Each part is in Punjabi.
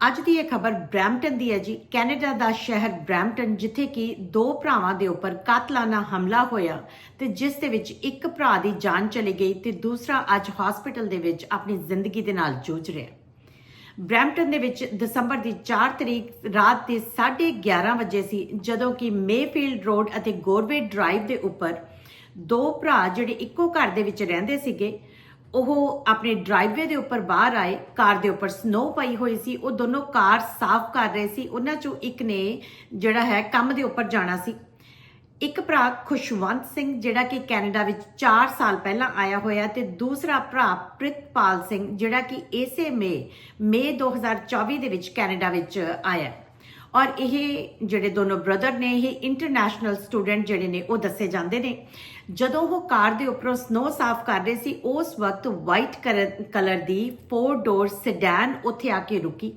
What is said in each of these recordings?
ਅੱਜ ਦੀ ਇਹ ਖਬਰ ਬ੍ਰੈਂਪਟਨ ਦੀ ਹੈ ਜੀ। ਕੈਨੇਡਾ ਦਾ ਸ਼ਹਿਰ ਬ੍ਰੈਂਪਟਨ, ਜਿੱਥੇ ਕਿ ਦੋ ਭਰਾਵਾਂ ਦੇ ਉੱਪਰ ਕਾਤਲਾਨਾ ਹਮਲਾ ਹੋਇਆ ਤੇ ਜਿਸ ਦੇ ਵਿੱਚ ਇੱਕ ਭਰਾ ਦੀ ਜਾਨ ਚਲੀ ਗਈ ਤੇ ਦੂਸਰਾ ਅੱਜ ਹਸਪੀਟਲ ਦੇ ਵਿੱਚ ਆਪਣੀ ਜ਼ਿੰਦਗੀ ਦੇ ਨਾਲ ਜੂਝ ਰਿਹਾ ਬ੍ਰੈਂਪਟਨ ਦੇ ਵਿੱਚ ਦਸੰਬਰ ਦੀ 4 ਤਰੀਕ ਰਾਤ ਦੇ 11:30 ਵਜੇ ਸੀ, ਜਦੋਂ ਕਿ ਮੇਫੀਲਡ ਰੋਡ ਅਤੇ ਗੋਰਵੇ ਡਰਾਈਵ ਦੇ ਉੱਪਰ ਦੋ ਭਰਾ ਜਿਹੜੇ ਇੱਕੋ ਘਰ ਦੇ ਵਿੱਚ ਰਹਿੰਦੇ ਸੀਗੇ ਉਹ ਆਪਣੇ ਡਰਾਈਵਵੇ ਦੇ ਉੱਪਰ ਬਾਹਰ ਆਏ, ਕਾਰ ਦੇ ਉੱਪਰ ਸਨੋ ਪਈ ਹੋਈ ਸੀ, ਉਹ ਦੋਨੋਂ ਕਾਰ ਸਾਫ਼ ਕਰ ਰਹੇ ਸੀ, ਉਹਨਾਂ ਚੋਂ ਇੱਕ ਨੇ ਜਿਹੜਾ ਹੈ ਕੰਮ ਦੇ ਉੱਪਰ ਜਾਣਾ ਸੀ। ਇੱਕ ਭਰਾ ਖੁਸ਼ਵੰਤ ਸਿੰਘ, ਜਿਹੜਾ ਕਿ ਕੈਨੇਡਾ ਵਿੱਚ 4 ਸਾਲ ਪਹਿਲਾਂ ਆਇਆ ਹੋਇਆ ਤੇ ਦੂਸਰਾ ਭਰਾ ਪ੍ਰਿਤਪਾਲ ਸਿੰਘ, ਜਿਹੜਾ ਕਿ ਇਸੇ ਮੇ ਮਈ 2024 ਦੇ ਵਿੱਚ ਕੈਨੇਡਾ ਵਿੱਚ ਆਇਆ। ਔਰ ਇਹ ਜਿਹੜੇ ਦੋਨੋਂ ਬ੍ਰਦਰ ਨੇ, ਇਹ ਇੰਟਰਨੈਸ਼ਨਲ ਸਟੂਡੈਂਟ ਜਿਹੜੇ ਨੇ, ਉਹ ਦੱਸੇ ਜਾਂਦੇ ਨੇ। ਜਦੋਂ ਉਹ ਕਾਰ ਦੇ ਉੱਪਰੋਂ ਸਨੋ ਸਾਫ਼ ਕਰ ਰਹੇ ਸੀ, ਉਸ ਵਕਤ ਵਾਈਟ ਕਲਰ ਦੀ 4 ਡੋਰ ਸੈਡਾਨ ਉੱਥੇ ਆ ਕੇ ਰੁਕੀ।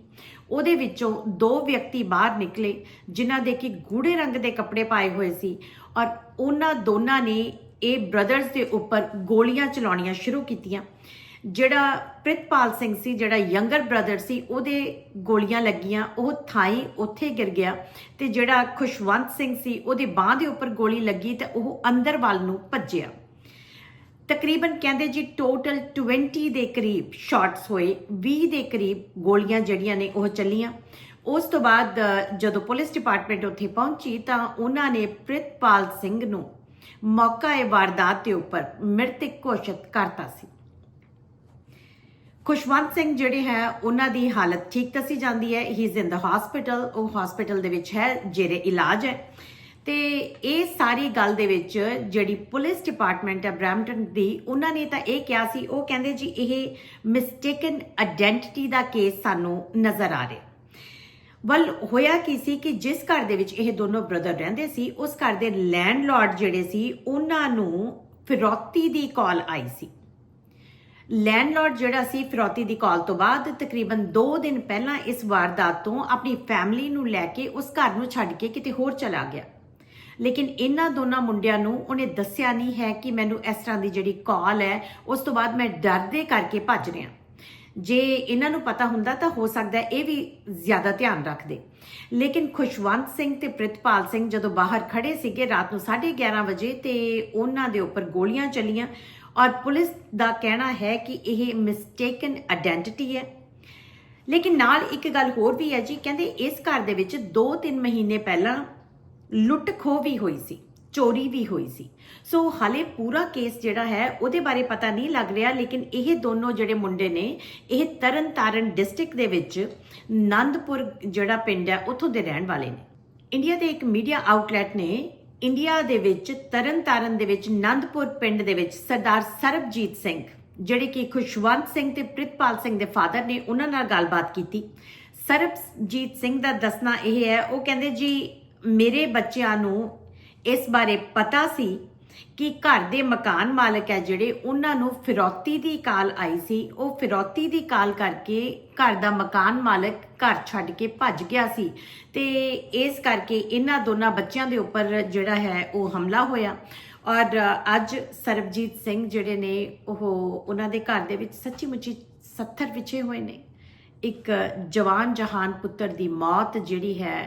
ਉਹਦੇ ਵਿੱਚੋਂ ਦੋ ਵਿਅਕਤੀ ਬਾਹਰ ਨਿਕਲੇ, ਜਿਨ੍ਹਾਂ ਦੇ ਕਿ ਗੂੜੇ ਰੰਗ ਦੇ ਕੱਪੜੇ ਪਾਏ ਹੋਏ ਸੀ। ਔਰ ਉਹਨਾਂ ਦੋਨਾਂ ਨੇ ਇਹ ਬ੍ਰਦਰਸ ਦੇ ਉੱਪਰ ਗੋਲੀਆਂ ਚਲਾਉਣੀਆਂ ਸ਼ੁਰੂ ਕੀਤੀਆਂ। ਜਿਹੜਾ ਪ੍ਰਿਤਪਾਲ ਸਿੰਘ ਸੀ, ਜਿਹੜਾ ਯੰਗਰ ਬ੍ਰਦਰ ਸੀ, ਉਹਦੇ ਗੋਲੀਆਂ ਲੱਗੀਆਂ, ਉਹ ਥਾਈ ਉੱਥੇ ਗਿਰ ਗਿਆ ਤੇ ਜਿਹੜਾ ਖੁਸ਼ਵੰਤ ਸਿੰਘ ਸੀ, ਉਹਦੇ ਬਾਹ ਦੇ ਉੱਪਰ ਗੋਲੀ ਲੱਗੀ ਤੇ ਉਹ ਅੰਦਰ ਵੱਲ ਨੂੰ ਭੱਜਿਆ। ਤਕਰੀਬਨ ਕਹਿੰਦੇ ਜੀ ਟੋਟਲ 20 ਦੇ ਕਰੀਬ ਸ਼ਾਟਸ ਹੋਏ 20 ਦੇ ਕਰੀਬ ਗੋਲੀਆਂ ਜਿਹੜੀਆਂ ਨੇ ਉਹ ਚੱਲੀਆਂ। ਉਸ ਤੋਂ ਬਾਅਦ ਜਦੋਂ ਪੁਲਿਸ ਡਿਪਾਰਟਮੈਂਟ ਉੱਥੇ ਪਹੁੰਚੀ ਤਾਂ ਉਹਨਾਂ ਨੇ ਪ੍ਰਿਤਪਾਲ ਸਿੰਘ ਨੂੰ ਮੌਕਾ ਇਹ ਵਾਰਦਾਤ ਦੇ ਉੱਪਰ ਮ੍ਰਿਤਕ ਘੋਸ਼ਿਤ ਕਰਤਾ ਸੀ। ਖੁਸ਼ਵੰਤ ਸਿੰਘ ਜਿਹੜੇ ਹੈ, ਉਹਨਾਂ ਦੀ ਹਾਲਤ ਠੀਕ ਦੱਸੀ ਜਾਂਦੀ ਹੈ। He is in the hospital ਉਹ ਹਸਪੀਟਲ ਦੇ ਵਿੱਚ ਹੈ, ਜਿਹੜੇ ਇਲਾਜ ਹੈ। ਤੇ ਇਹ ਸਾਰੀ ਗੱਲ ਦੇ ਵਿੱਚ ਜਿਹੜੀ ਪੁਲਿਸ ਡਿਪਾਰਟਮੈਂਟ ਹੈ ਬ੍ਰੈਂਪਟਨ ਦੀ, ਉਹਨਾਂ ਨੇ ਤਾਂ ਇਹ ਕਿਹਾ ਸੀ, ਉਹ ਕਹਿੰਦੇ ਜੀ, ਇਹ ਮਿਸਟੇਕਨ ਆਇਡੈਂਟੀਟੀ ਦਾ ਕੇਸ ਸਾਨੂੰ ਨਜ਼ਰ ਆ ਰਿਹਾ। ਵੱਲ ਹੋਇਆ ਕੀ ਸੀ ਕਿ ਜਿਸ ਘਰ ਦੇ ਵਿੱਚ ਇਹ ਦੋਨੋਂ ਬ੍ਰਦਰ ਰਹਿੰਦੇ ਸੀ, ਉਸ ਘਰ ਦੇ ਲੈਂਡਲਾਰਡ ਜਿਹੜੇ ਸੀ, ਉਹਨਾਂ ਨੂੰ ਫਿਰੌਤੀ ਦੀ ਕਾਲ ਆਈ ਸੀ। ਲੈਂਡਲਾਰਡ ਜਿਹੜਾ ਸੀ ਫਿਰੌਤੀ ਦੀ ਕਾਲ ਤੋਂ ਬਾਅਦ ਤਕਰੀਬਨ 2 ਦਿਨ ਪਹਿਲਾਂ ਇਸ ਵਾਰਦਾਤ ਤੋਂ ਆਪਣੀ ਫੈਮਿਲੀ ਨੂੰ ਲੈ ਕੇ ਉਸ ਘਰ ਨੂੰ ਛੱਡ ਕੇ ਕਿਤੇ ਹੋਰ ਚਲਾ ਗਿਆ। ਲੇਕਿਨ ਇਹਨਾਂ ਦੋਨਾਂ ਮੁੰਡਿਆਂ ਨੂੰ ਉਹਨੇ ਦੱਸਿਆ ਨਹੀਂ ਹੈ ਕਿ ਮੈਨੂੰ ਇਸ ਤਰ੍ਹਾਂ ਦੀ ਜਿਹੜੀ ਕਾਲ ਹੈ, ਉਸ ਤੋਂ ਬਾਅਦ ਮੈਂ ਡਰ ਦੇ ਕਰਕੇ ਭੱਜ ਰਿਹਾ। ਜੇ ਇਹਨਾਂ ਨੂੰ ਪਤਾ ਹੁੰਦਾ ਤਾਂ ਹੋ ਸਕਦਾ ਇਹ ਵੀ ਜ਼ਿਆਦਾ ਧਿਆਨ ਰੱਖਦੇ। ਲੇਕਿਨ ਖੁਸ਼ਵੰਤ ਸਿੰਘ ਤੇ ਪ੍ਰਿਤਪਾਲ ਸਿੰਘ ਜਦੋਂ ਬਾਹਰ ਖੜੇ ਸੀਗੇ ਰਾਤ ਨੂੰ 11:30 ਵਜੇ ਤੇ ਉਹਨਾਂ ਦੇ ਉੱਪਰ ਗੋਲੀਆਂ ਚੱਲੀਆਂ। ਔਰ ਪੁਲਿਸ ਦਾ ਕਹਿਣਾ ਹੈ ਕਿ ਇਹ ਮਿਸਟੇਕਨ ਆਇਡੈਂਟੀਟੀ ਹੈ। ਲੇਕਿਨ ਨਾਲ ਇੱਕ ਗੱਲ ਹੋਰ ਵੀ ਹੈ ਜੀ, ਕਹਿੰਦੇ ਇਸ ਘਰ ਦੇ ਵਿੱਚ 2-3 ਮਹੀਨੇ ਪਹਿਲਾਂ ਲੁੱਟ ਖੋਹ ਵੀ ਹੋਈ ਸੀ, ਚੋਰੀ ਵੀ ਹੋਈ ਸੀ। ਸੋ ਹਾਲੇ ਪੂਰਾ ਕੇਸ ਜਿਹੜਾ ਹੈ, ਉਹਦੇ ਬਾਰੇ ਪਤਾ ਨਹੀਂ ਲੱਗ ਰਿਹਾ, ਲੇਕਿਨ ਇਹ ਦੋਨੋਂ ਜਿਹੜੇ ਮੁੰਡੇ ਨੇ, ਇਹ ਤਰਨਤਾਰਨ ਡਿਸਟ੍ਰਿਕਟ ਦੇ ਵਿੱਚ ਨੰਦਪੁਰ ਜਿਹੜਾ ਪਿੰਡ ਹੈ, ਉੱਥੋਂ ਦੇ ਰਹਿਣ ਵਾਲੇ ਨੇ। ਇੰਡੀਆ ਦੇ ਇੱਕ ਮੀਡੀਆ ਆਊਟਲੈਟ ਨੇ ਇੰਡੀਆ ਦੇ ਵਿੱਚ, ਤਰਨਤਾਰਨ ਦੇ ਵਿੱਚ, ਨੰਦਪੁਰ ਪਿੰਡ ਦੇ ਵਿੱਚ ਸਰਦਾਰ ਸਰਬਜੀਤ ਸਿੰਘ, ਜਿਹੜੇ ਕਿ ਖੁਸ਼ਵੰਤ ਸਿੰਘ ਤੇ ਪ੍ਰਿਤਪਾਲ ਸਿੰਘ ਦੇ ਫਾਦਰ ਨੇ ਉਹਨਾਂ ਨਾਲ ਗੱਲਬਾਤ ਕੀਤੀ। ਸਰਬਜੀਤ ਸਿੰਘ ਦਾ ਦੱਸਣਾ ਇਹ ਹੈ, ਉਹ ਕਹਿੰਦੇ ਜੀ, ਮੇਰੇ ਬੱਚਿਆਂ ਨੂੰ ਇਸ ਬਾਰੇ ਪਤਾ ਸੀ ਕਿ ਘਰ ਦੇ ਮਕਾਨ ਮਾਲਕ ਹੈ ਜਿਹੜੇ, ਉਹਨਾਂ ਨੂੰ ਫਿਰੌਤੀ ਦੀ ਕਾਲ ਆਈ ਸੀ। ਉਹ ਫਿਰੌਤੀ ਦੀ ਕਾਲ ਕਰਕੇ ਘਰ ਦਾ ਮਕਾਨ ਮਾਲਕ ਘਰ ਛੱਡ ਕੇ ਭੱਜ ਗਿਆ ਸੀ ਤੇ ਇਸ ਕਰਕੇ ਇਹਨਾਂ ਦੋਨਾਂ ਬੱਚਿਆਂ ਦੇ ਉੱਪਰ ਜਿਹੜਾ ਹੈ ਉਹ ਹਮਲਾ ਹੋਇਆ। ਔਰ ਅੱਜ ਸਰਬਜੀਤ ਸਿੰਘ ਜਿਹੜੇ ਨੇ, ਉਹ ਉਹਨਾਂ ਦੇ ਘਰ ਦੇ ਵਿੱਚ ਸੱਚੀ ਮੁੱਚੀ 70 ਵਿਛੇ ਹੋਏ ਨੇ। ਇੱਕ ਜਵਾਨ ਜਹਾਨ ਪੁੱਤਰ ਦੀ ਮੌਤ ਜਿਹੜੀ ਹੈ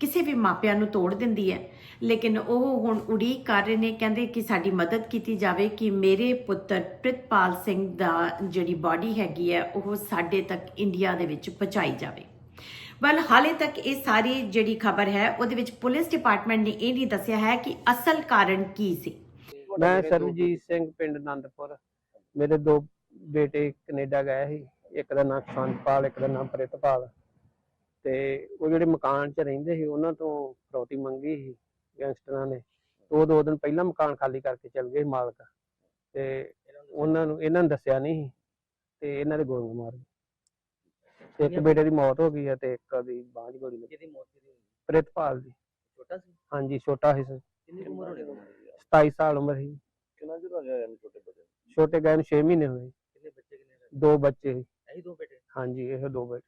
ਕਿਸੇ ਵੀ ਮਾਪਿਆਂ ਨੂੰ ਤੋੜ ਦਿੰਦੀ ਹੈ। ਲੇਕਿਨ ਉਹ ਹੁਣ ਉਡੀਕ ਕਰ ਰਹੇ ਨੇ, ਕਹਿੰਦੇ ਕਿ ਸਾਡੀ ਮਦਦ ਕੀਤੀ ਜਾਵੇ ਕਿ ਮੇਰੇ ਪੁੱਤਰ ਪ੍ਰਿਤਪਾਲ ਸਿੰਘ ਦਾ ਜਿਹੜੀ ਬਾਡੀ ਹੈਗੀ ਹੈ, ਉਹ ਸਾਡੇ ਤੱਕ ਇੰਡੀਆ ਦੇ ਵਿੱਚ ਪਹੁੰਚਾਈ ਜਾਵੇ। ਵਲ ਹਾਲੇ ਤੱਕ ਇਹ ਸਾਰੀ ਜਿਹੜੀ ਖਬਰ ਹੈ, ਉਹਦੇ ਵਿੱਚ ਪੁਲਿਸ ਡਿਪਾਰਟਮੈਂਟ ਨੇ ਇਹ ਨਹੀਂ ਦੱਸਿਆ ਹੈ ਕਿ ਅਸਲ ਕਾਰਨ ਕੀ ਸੀ। ਮੈਂ ਸਰਬਜੀਤ ਸਿੰਘ ਪਿੰਡ ਆਨੰਦਪੁਰ ਮੇਰੇ ਦੋ ਬੇਟੇ ਕੈਨੇਡਾ ਗਏ ਸੀ। ਇੱਕ ਦਾ ਨਾਮ ਸੰਤਪਾਲ, ਇੱਕ ਦਾ ਨਾਮ ਪ੍ਰਿਤਪਾਲ। ਤੇ ਉਹ ਜਿਹੜੇ ਮਕਾਨ 'ਚ ਰਹਿੰਦੇ ਸੀ ਉਹਨਾਂ ਤੋਂ ਫਰੌਤੀ ਮੰਗੀ ਸੀ ਗੈਂਗਸਟਰਾਂ ਨੇ। ਤੇ ਉਹ ਦੋ ਦਿਨ ਪਹਿਲਾਂ ਮਕਾਨ ਖਾਲੀ ਕਰਕੇ ਚਲ ਗਏ ਮਾਲਕ। ਤੇ ਉਹਨਾਂ ਨੂੰ ਇਹਨਾਂ ਨੂੰ ਦੱਸਿਆ ਨਹੀਂ ਸੀ ਤੇ ਇਹਨਾਂ ਦੇ ਗੋਲੀਆਂ ਮਾਰ ਗਏ। ਤੇ ਇੱਕ ਬੇਟੇ ਦੀ ਮੌਤ ਹੋ ਗਈ ਹੈ ਤੇ ਇੱਕ ਦੀ ਬਾਂਝ ਗੋਲੀ ਲੱਗੀ। ਜਿਹਦੀ ਮੌਤ ਕਿਹਦੀ ਹੋਈ? ਪ੍ਰਿਤਪਾਲ ਦੀ। ਛੋਟਾ ਸੀ? ਹਾਂਜੀ ਛੋਟਾ ਸੀ ਕਿੰਨੀ ਕੁ ਉਮਰ ਹੋਣੀ ਉਹਦੀ? 27 ਸਾਲ ਉਮਰ ਸੀ। ਕਿੰਨਾ ਚਿਰ ਹੋ ਗਿਆ ਇਹਨੂੰ ਛੋਟੇ ਬੱਚੇ ਨੂੰ? ਛੋਟੇ ਗਏ ਨੂੰ 6 ਮਹੀਨੇ ਹੋਏ। ਕਿੰਨੇ ਬੱਚੇ ਕਿੰਨੇ? ਦੋ ਬੱਚੇ ਸੀ। ਇਹੀ ਦੋ ਬੇਟੇ? ਹਾਂਜੀ ਇਹ ਦੋ ਬੇਟੇ।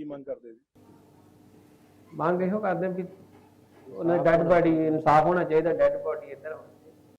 ਕੀ ਮੰਗ ਕਰਦੇ ਜੀ? ਮੰਗ ਇਹੋ ਕਰਦੇ ਵੀ ਉਹਨਾਂ ਡੈਡ ਬਾਡੀ ਇਨਸਾਫ ਹੋਣਾ ਚਾਹੀਦਾ, ਡੈਡ ਬਾਡੀ ਇੱਧਰ